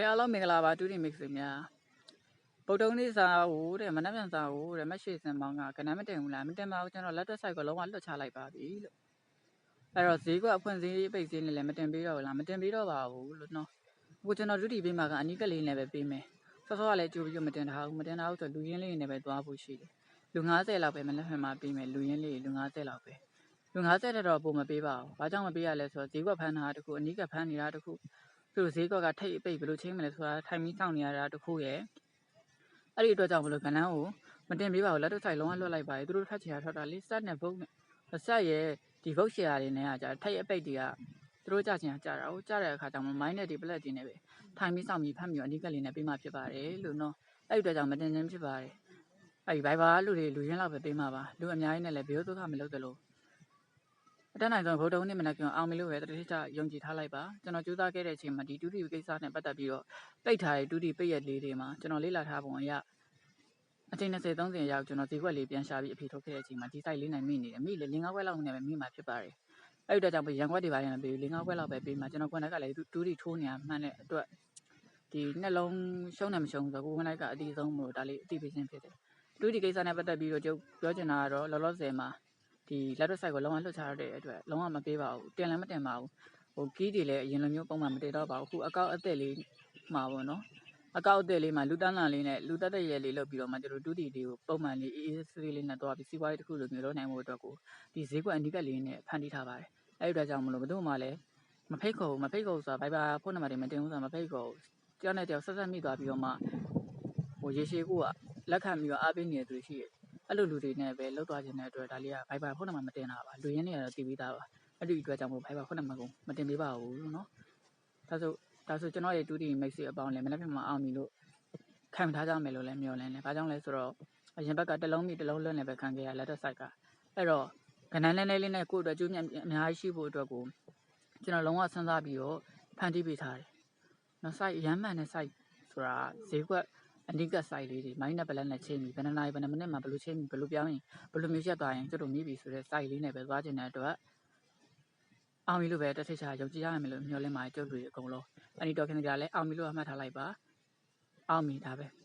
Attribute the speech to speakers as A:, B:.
A: ကဲအားလုံးမင်္ဂလာပါတူတီမိတ်ဆွေများဗုဒ္ဓဦးနေ့စာကိုတဲ့မနက်ဖြန်စာကိုတဲ့မက်ရှိစင်မောင်းကကနမ်းမတင်ဘူးလားမတင်ပါဘူးကျွန်တော်လက်တွက်ဆိုင်ကိုလုံးဝလွတ်ချလိုက်ပါပြီလို့အဲ့တော့ဈေးကအဖွင့်ဈေးပိတ်ဈေးနဲ့လည်းမတင်ပေးတော့ဘူးလားမတင်ပေးတော့ပါဘူးလို့နော်အခုကျွန်တော်ဒုတိပေးမှာကအနီးကလေးနဲ့ပဲပေးမယ်ဆောစောကလည်းကြိုပြီးတော့မတင်ထားဘူးမတင်ထားဘူးဆိုလူရင်းလေးနဲ့ပဲသွားဖို့ရှိတယ်လူ90လောက်ပဲမနက်ဖြန်မှာပေးမယ်လူရင်းလေးလူ90လောက်ပဲလူ90တက်တော့ပုံမပေးပါဘူးဘာကြောင့်မပေးရလဲဆိုတော့ဈေးကဖမ်းတာတခုအနီးကဖမ်းနေတာတခု သူတို့ဈေးကွက်ကထိတ်အပိတ်ဘယ်လိုချင်းမလဲဆိုတာထိုင်ပြီးစောင့်နေရတာတခုရဲ့အဲ့ဒီအတွက်ကြောင့်မလို့ကဏ္ဍကိုမတင်ပေးပါဘူးလက်တော့ဆိုင်လုံးဝလွတ်လိုက်ပါလေသူတို့ထက်ချင်တာထွက်တာလေးစက်နဲ့ဘုတ်နဲ့ဆက်ရဲ့ဒီဘုတ်ရှယ်ယာတွေနဲ့ကကြာထိတ်အပိတ်တွေကသူတို့ကြချင်တာကြာတာဟုတ်ကြတဲ့အခါကျမှမိုင်းနဲ့ဒီပလက်တွေနဲ့ပဲထိုင်ပြီးစောင့်ပြီးဖတ်ပြီးအနိကလေးနဲ့ပေးမှဖြစ်ပါတယ်လို့နော်အဲ့ဒီအတွက်ကြောင့်မတင်ခြင်းဖြစ်ပါတယ်အဲ့ဒီဘိုင်ဘာလူတွေလူရင်းလောက်ပဲပေးမှာပါလူအများကြီးနဲ့လည်းဘယ်လိုဒုက္ခမလုပ်သလို အတန်းနိုင်ဆုံးဗုဒ္ဓဦးနေ့မနက်ကျအောင်မလို့ပဲတတိချယုံကြည်ထားလိုက်ပါကျွန်တော်ကြိုးစားခဲ့တဲ့အချိန်မှာဒီတူတီကိစ္စနဲ့ပတ်သက်ပြီးတော့ပိတ်ထားတဲ့တူတီပိတ်ရက်လေးတွေမှာကျွန်တော်လေ့လာထားပုံအရအချိန်20 30ရောက်ကျွန်တော်ဈေးကွက်လေးပြန်ရှာပြီးအဖြေထုတ်ခဲ့တဲ့အချိန်မှာဒီ site လေးနိုင်မိနေတယ်မိလေလင်းကားခွက်လောက်နဲ့ပဲမိမှာဖြစ်ပါတယ်အဲ့ဒီတော့ကြောင့်ရန်ခွက်တွေပါရင်မပေးဘူးလင်းကားခွက်လောက်ပဲပေးမှာကျွန်တော်ခွက်ကလည်းတူတီထိုးနေတာမှန်တဲ့အတွက်ဒီနှလုံးရှုံးတယ်မရှုံးဆိုတော့ကိုယ်ခွက်လိုက်ကအတီးဆုံးမို့ဒါလေးအတီးပေးခြင်းဖြစ်တယ်တူတီကိစ္စနဲ့ပတ်သက်ပြီးတော့ကျုပ်ပြောချင်တာကတော့လောလောဆယ်မှာ ဒီလက်တော့ site ကိုလုံးဝလွှတ်ချရတဲ့အတွက်လုံးဝမပေးပါဘူးတင်လည်းမတင်ပါဘူးဟိုကီးတွေလည်းအရင်လိုမျိုးပုံမှန်မတင်တော့ပါဘူးအခုအကောက်အသက်လေးမှာပေါ့နော်အကောက်အသက်လေးမှာလူတန်းလန်လေးနဲ့လူတက်တဲ့ရဲလေးလုပ်ပြီးတော့မှကျွန်တော်တူတီလေးကိုပုံမှန်လေးအေးအေးဆေးဆေးလေးနဲ့တော့ပြီးစီးပွားရေးတစ်ခုလိုမျိုးလုပ်နိုင်ဖို့အတွက်ကိုဒီဈေးကွက်အနိကလေးနဲ့ဖန်တီးထားပါတယ်အဲ့ဒီအတွက်ကြောင့်မလို့ဘယ်သူမှလည်းမဖိတ်ခေါ်ဘူးမဖိတ်ခေါ်ဘူးဆိုတာဘိုင်ဘာဖုန်းနံပါတ်တွေမတင်ဘူးဆိုတာမဖိတ်ခေါ်ဘူးတယောက်နဲ့တယောက်ဆက်ဆက်မိသွားပြီးတော့မှဟိုရေရှည်ကိုကလက်ခံပြီးတော့အားပေးနေတဲ့သူရှိတယ် အဲ့လိုလူတွေနဲ့ပဲလောက်သွားခြင်းတဲ့အတွက်ဒါလေးက Viber ဖုန်းနံပါတ်မတင်တာပါလူရင်းနေရတော့တည်ပြီးသားပါအဲ့ဒီအတွက်ကြောင့်မို့ Viber ဖုန်းနံပါတ်ကိုမတင်ပေးပါဘူးလို့နော်ဒါဆိုဒါဆိုကျွန်တော်ရဲ့ 2D mix အပေါင်းလည်းမနေ့ကမှအောင်ပြီလို့ခံထားကြမယ်လို့လည်းမျှော်လင့်တယ်ဘာကြောင့်လဲဆိုတော့အရင်ဘက်ကတစ်လုံးမိတစ်လုံးလွတ်နေပဲခံခဲ့ရလက်တော့ site ကအဲ့တော့ကဏ္ဍလဲလဲလေးနဲ့ကိုယ့်အတွက်ကျိုးမြတ်အများကြီးရှိဖို့အတွက်ကိုကျွန်တော်လုံးဝစဉ်းစားပြီးတော့ဖန်တီးပေးထားတယ်နော် site ရမ်းမှန်တဲ့ site ဆိုတာဈေးကွက် အနိက site လေးတွေမိုင်းနဲ့ပလက်နဲ့ချိန်ပြီးဘယ်နှစ်နာရီဘယ်နှစ်မိနစ်မှာဘယ်လိုချိန်ပြီးဘယ်လိုပြောင်းရင်ဘယ်လိုမျိုးရက်သွားရင်ကျွတ်တို့မိပြီဆိုတဲ့ site လေးနဲ့ပဲသွားကျင်တဲ့အတွက်အောင်ပြီလို့ပဲတစ်ထိချာယုံကြည်ရမယ်လို့မျှော်လင့်ပါတယ်ကျွတ်တွေအကုန်လုံးအနီတော်ခင်ဗျာလည်းအောင်ပြီလို့အမှတ်ထားလိုက်ပါအောင်ပြီဒါပဲ